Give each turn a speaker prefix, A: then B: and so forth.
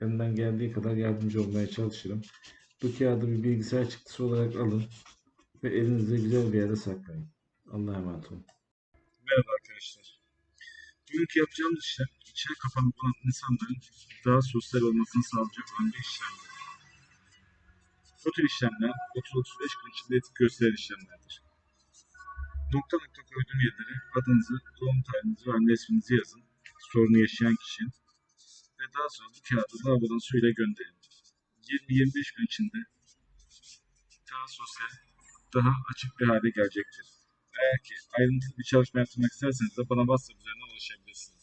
A: Elimden geldiği kadar yardımcı olmaya çalışırım. Bu kağıdı bir bilgisayar çıktısı olarak alın ve elinizde güzel bir yerde saklayın. Allah'a emanet olun.
B: Merhaba arkadaşlar. Bugünkü yapacağımız işlem içine kapanık olan insanların daha sosyal olmasını sağlayacak bir işlemdir. Bu tür işlemler 30-35 gün içinde etki gösteren işlemlerdir. Nokta nokta koyduğum yerlere adınızı, doğum tarihinizi ve anne yazın. Sorunu yaşayan kişinin. Ve daha sonra bu kağıdı lavabodan suyla gönderin. 20-25 gün içinde daha sosyal, daha açık bir hale gelecektir. Eğer ki ayrıntılı bir çalışma yaptırmak isterseniz de bana WhatsApp üzerinden ulaşabilirsiniz.